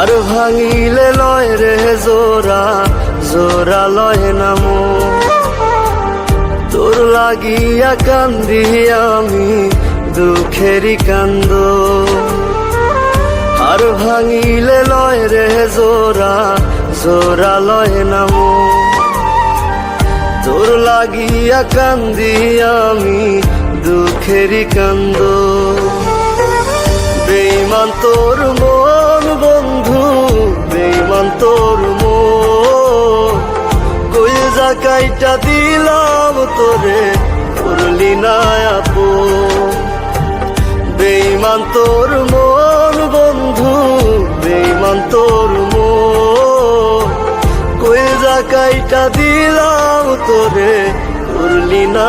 আর ভাঙিলে লয় রে জোরা জোরা লয় নাম তোর লাগিয়া কান্দি আমি, দুঃখেরই কান্দ। আর ভাঙিলে লয় রে জোরা জোরা লয় নাম তোর লাগিয়া কান্দি আমি, দুঃখেরই কান্দ। বেইমান তোর মন বন বেইমান তোর মন। কই জাকাইটা দিলাম তোরে, করলি না বেইমান তোর মন বন্ধু বেইমান তোর মন। কই জাকাইটা দিলাম তোরে, করলি না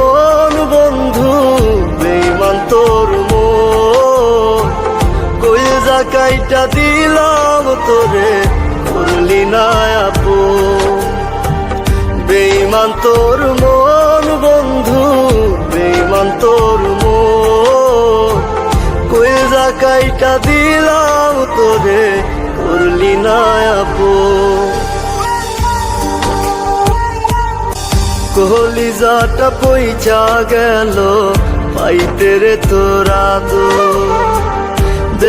জাকাইটা দিলাম তোরে করলি না আপু। বেমান তোর মন বন্ধু বেমান তোর মন। কই জাকাইটা দিলাম তোরে করলি না আপু। কলিজাটা পইচা গেল, পাইতে রে তোরা তো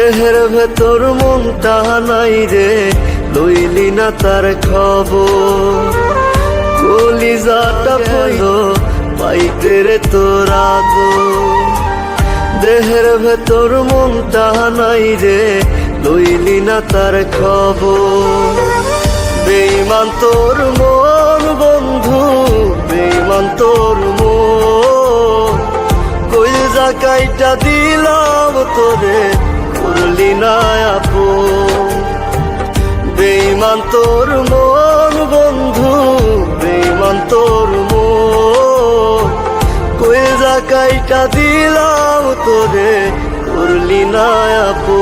দেহের ভেতর মনটা নাই রে। লইলি না তার খবর। কলিজাটা পইল পাইতে রে তোরা দেহের ভেতর মনটা নাই রে, লইলি না তার খবর। বেইমান তোর মন না আপু। বেইমান তোর মন, বন্ধু বেইমান তোর মন। যা কাইটা দিলাম তোরে, করলি না আপু।